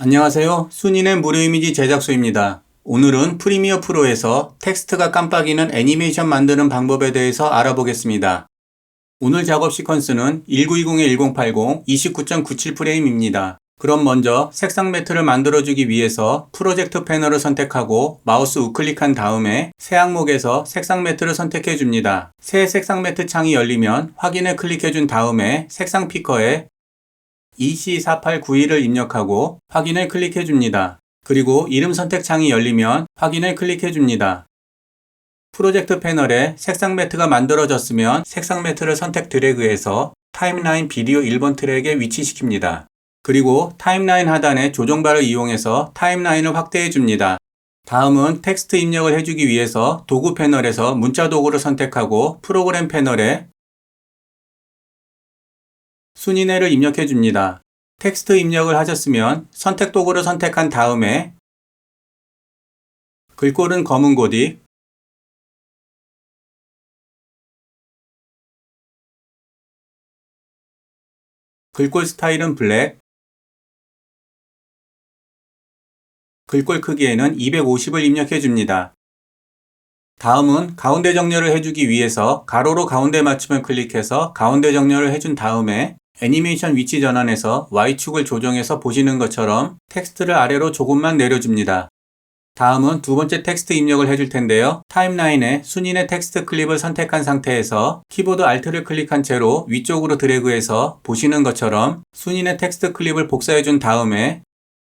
안녕하세요. 순인의 무료 이미지 제작소입니다. 오늘은 프리미어 프로에서 텍스트가 깜빡이는 애니메이션 만드는 방법에 대해서 알아보겠습니다. 오늘 작업 시퀀스는 1920-1080 29.97프레임입니다. 그럼 먼저 색상 매트를 만들어주기 위해서 프로젝트 패널을 선택하고 마우스 우클릭한 다음에 새 항목에서 색상 매트를 선택해 줍니다. 새 색상 매트 창이 열리면 확인을 클릭해 준 다음에 색상 피커에 EC4891을 입력하고 확인을 클릭해 줍니다. 그리고 이름 선택 창이 열리면 확인을 클릭해 줍니다. 프로젝트 패널에 색상 매트가 만들어졌으면 색상 매트를 선택 드래그해서 타임라인 비디오 1번 트랙에 위치시킵니다. 그리고 타임라인 하단의 조정바를 이용해서 타임라인을 확대해 줍니다. 다음은 텍스트 입력을 해주기 위해서 도구 패널에서 문자 도구를 선택하고 프로그램 패널에 순위내를 입력해 줍니다. 텍스트 입력을 하셨으면 선택 도구를 선택한 다음에 글꼴은 검은 고딕, 글꼴 스타일은 블랙, 글꼴 크기에는 250을 입력해 줍니다. 다음은 가운데 정렬을 해주기 위해서 가로로 가운데 맞춤을 클릭해서 가운데 정렬을 해준 다음에 애니메이션 위치 전환에서 Y축을 조정해서 보시는 것처럼 텍스트를 아래로 조금만 내려줍니다. 다음은 두 번째 텍스트 입력을 해줄 텐데요. 타임라인에 순인의 텍스트 클립을 선택한 상태에서 키보드 Alt를 클릭한 채로 위쪽으로 드래그해서 보시는 것처럼 순인의 텍스트 클립을 복사해 준 다음에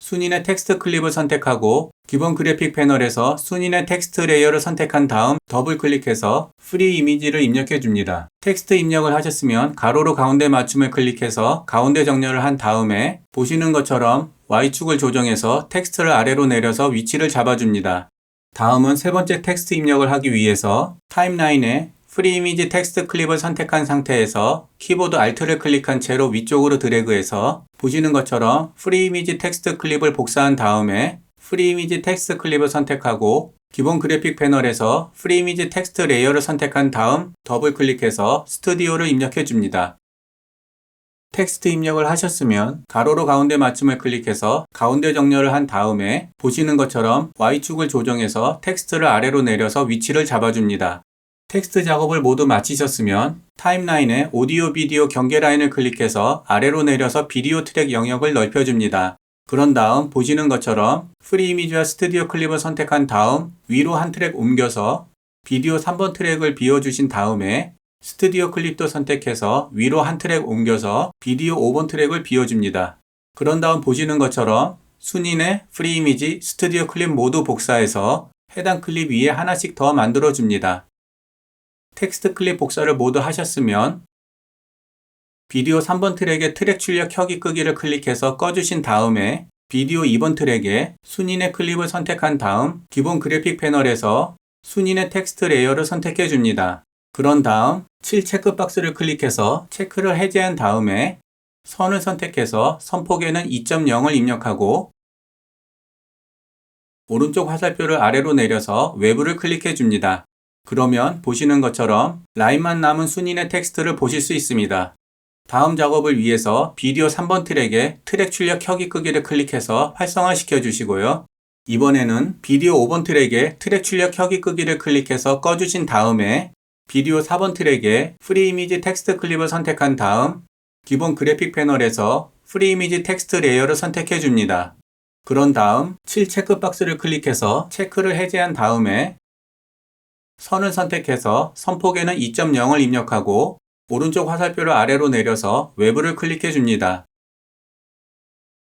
순인의 텍스트 클립을 선택하고 기본 그래픽 패널에서 순인의 텍스트 레이어를 선택한 다음 더블 클릭해서 프리 이미지를 입력해 줍니다. 텍스트 입력을 하셨으면 가로로 가운데 맞춤을 클릭해서 가운데 정렬을 한 다음에 보시는 것처럼 Y축을 조정해서 텍스트를 아래로 내려서 위치를 잡아줍니다. 다음은 세 번째 텍스트 입력을 하기 위해서 타임라인에 프리 이미지 텍스트 클립을 선택한 상태에서 키보드 Alt를 클릭한 채로 위쪽으로 드래그해서 보시는 것처럼 프리 이미지 텍스트 클립을 복사한 다음에 프리 이미지 텍스트 클립을 선택하고 기본 그래픽 패널에서 프리 이미지 텍스트 레이어를 선택한 다음 더블 클릭해서 스튜디오를 입력해 줍니다. 텍스트 입력을 하셨으면 가로로 가운데 맞춤을 클릭해서 가운데 정렬을 한 다음에 보시는 것처럼 Y축을 조정해서 텍스트를 아래로 내려서 위치를 잡아줍니다. 텍스트 작업을 모두 마치셨으면 타임라인에 오디오 비디오 경계 라인을 클릭해서 아래로 내려서 비디오 트랙 영역을 넓혀줍니다. 그런 다음 보시는 것처럼 프리 이미지와 스튜디오 클립을 선택한 다음 위로 한 트랙 옮겨서 비디오 3번 트랙을 비워주신 다음에 스튜디오 클립도 선택해서 위로 한 트랙 옮겨서 비디오 5번 트랙을 비워줍니다. 그런 다음 보시는 것처럼 순인의 프리 이미지, 스튜디오 클립 모두 복사해서 해당 클립 위에 하나씩 더 만들어 줍니다. 텍스트 클립 복사를 모두 하셨으면 비디오 3번 트랙의 트랙 출력 켜기 끄기를 클릭해서 꺼주신 다음에 비디오 2번 트랙에 순인의 클립을 선택한 다음 기본 그래픽 패널에서 순인의 텍스트 레이어를 선택해 줍니다. 그런 다음 7 체크 박스를 클릭해서 체크를 해제한 다음에 선을 선택해서 선폭에는 2.0을 입력하고 오른쪽 화살표를 아래로 내려서 외부를 클릭해 줍니다. 그러면 보시는 것처럼 라인만 남은 순인의 텍스트를 보실 수 있습니다. 다음 작업을 위해서 비디오 3번 트랙에 트랙 출력 켜기 끄기를 클릭해서 활성화 시켜 주시고요. 이번에는 비디오 5번 트랙에 트랙 출력 켜기 끄기를 클릭해서 꺼주신 다음에 비디오 4번 트랙에 프리 이미지 텍스트 클립을 선택한 다음 기본 그래픽 패널에서 프리 이미지 텍스트 레이어를 선택해 줍니다. 그런 다음 7 체크박스를 클릭해서 체크를 해제한 다음에 선을 선택해서 선폭에는 2.0을 입력하고 오른쪽 화살표를 아래로 내려서 외부를 클릭해 줍니다.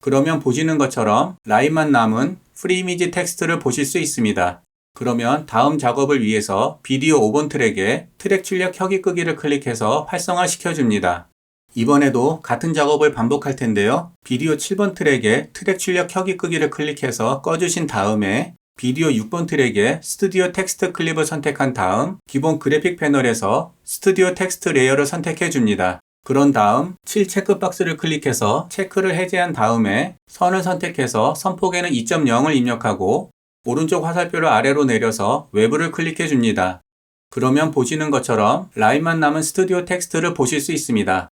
그러면 보시는 것처럼 라인만 남은 프리 이미지 텍스트를 보실 수 있습니다. 그러면 다음 작업을 위해서 비디오 5번 트랙에 트랙 출력 켜기 끄기를 클릭해서 활성화 시켜줍니다. 이번에도 같은 작업을 반복할 텐데요. 비디오 7번 트랙에 트랙 출력 켜기 끄기를 클릭해서 꺼주신 다음에 비디오 6번 트랙에 스튜디오 텍스트 클립을 선택한 다음 기본 그래픽 패널에서 스튜디오 텍스트 레이어를 선택해 줍니다. 그런 다음 7 체크 박스를 클릭해서 체크를 해제한 다음에 선을 선택해서 선폭에는 2.0을 입력하고 오른쪽 화살표를 아래로 내려서 외부를 클릭해 줍니다. 그러면 보시는 것처럼 라인만 남은 스튜디오 텍스트를 보실 수 있습니다.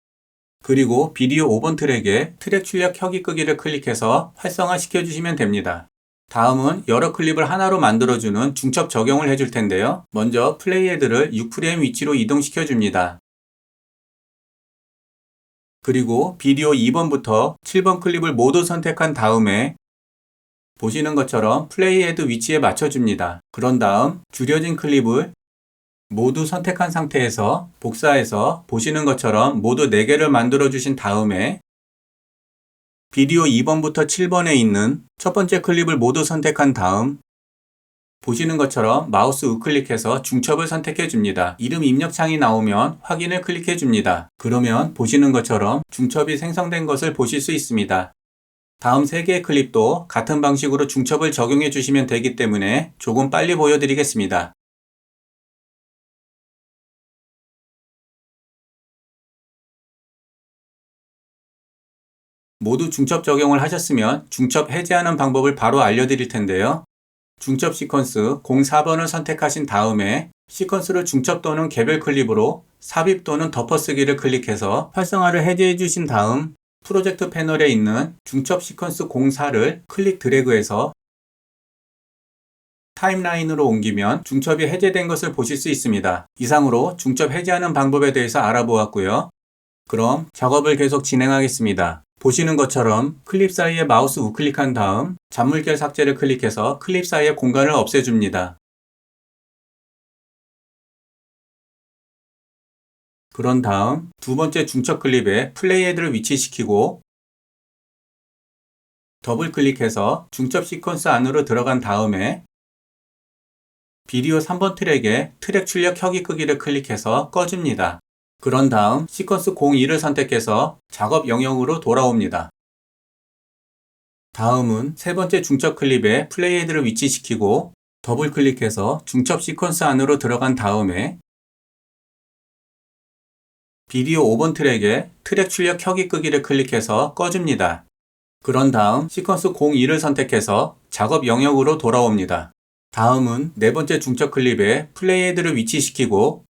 그리고 비디오 5번 트랙에 트랙 출력 켜기 끄기를 클릭해서 활성화 시켜주시면 됩니다. 다음은 여러 클립을 하나로 만들어주는 중첩 적용을 해줄 텐데요. 먼저 플레이헤드를 6프레임 위치로 이동시켜 줍니다. 그리고 비디오 2번부터 7번 클립을 모두 선택한 다음에 보시는 것처럼 플레이헤드 위치에 맞춰줍니다. 그런 다음 줄여진 클립을 모두 선택한 상태에서 복사해서 보시는 것처럼 모두 4개를 만들어 주신 다음에 비디오 2번부터 7번에 있는 첫 번째 클립을 모두 선택한 다음 보시는 것처럼 마우스 우클릭해서 중첩을 선택해 줍니다. 이름 입력창이 나오면 확인을 클릭해 줍니다. 그러면 보시는 것처럼 중첩이 생성된 것을 보실 수 있습니다. 다음 3개의 클립도 같은 방식으로 중첩을 적용해 주시면 되기 때문에 조금 빨리 보여드리겠습니다. 모두 중첩 적용을 하셨으면 중첩 해제하는 방법을 바로 알려드릴 텐데요. 중첩 시퀀스 04번을 선택하신 다음에 시퀀스를 중첩 또는 개별 클립으로 삽입 또는 덮어쓰기를 클릭해서 활성화를 해제해 주신 다음 프로젝트 패널에 있는 중첩 시퀀스 04를 클릭 드래그해서 타임라인으로 옮기면 중첩이 해제된 것을 보실 수 있습니다. 이상으로 중첩 해제하는 방법에 대해서 알아보았고요. 그럼 작업을 계속 진행하겠습니다. 보시는 것처럼 클립 사이에 마우스 우클릭한 다음 잔물결 삭제를 클릭해서 클립 사이의 공간을 없애줍니다. 그런 다음 두 번째 중첩 클립에 플레이헤드를 위치시키고 더블 클릭해서 중첩 시퀀스 안으로 들어간 다음에 비디오 3번 트랙에 트랙 출력 켜기 끄기를 클릭해서 꺼줍니다. 그런 다음 시퀀스 02를 선택해서 작업 영역으로 돌아옵니다. 다음은 세 번째 중첩 클립에 플레이헤드를 위치시키고 더블 클릭해서 중첩 시퀀스 안으로 들어간 다음에 비디오 5번 트랙에 트랙 출력 켜기 끄기를 클릭해서 꺼줍니다. 그런 다음 시퀀스 02를 선택해서 작업 영역으로 돌아옵니다. 다음은 네 번째 중첩 클립에 플레이헤드를 위치시키고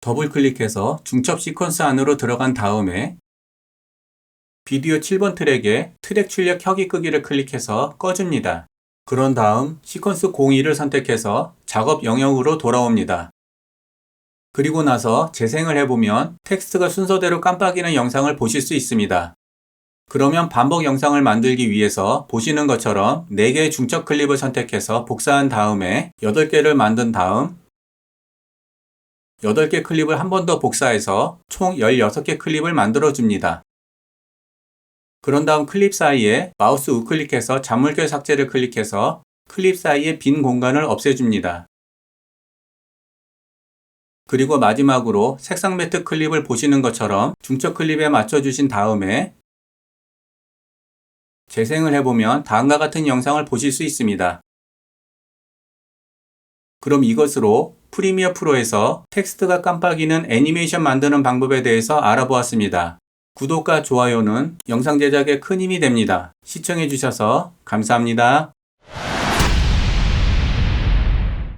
더블 클릭해서 중첩 시퀀스 안으로 들어간 다음에 비디오 7번 트랙에 트랙 출력 켜기 끄기를 클릭해서 꺼줍니다. 그런 다음 시퀀스 02를 선택해서 작업 영역으로 돌아옵니다. 그리고 나서 재생을 해보면 텍스트가 순서대로 깜빡이는 영상을 보실 수 있습니다. 그러면 반복 영상을 만들기 위해서 보시는 것처럼 4개의 중첩 클립을 선택해서 복사한 다음에 8개를 만든 다음 8개 클립을 한 번 더 복사해서 총 16개 클립을 만들어 줍니다. 그런 다음 클립 사이에 마우스 우클릭해서 잔물결 삭제를 클릭해서 클립 사이에 빈 공간을 없애줍니다. 그리고 마지막으로 색상 매트 클립을 보시는 것처럼 중첩 클립에 맞춰주신 다음에 재생을 해보면 다음과 같은 영상을 보실 수 있습니다. 그럼 이것으로 프리미어 프로에서 텍스트가 깜빡이는 애니메이션 만드는 방법에 대해서 알아보았습니다. 구독과 좋아요는 영상 제작에 큰 힘이 됩니다. 시청해주셔서 감사합니다.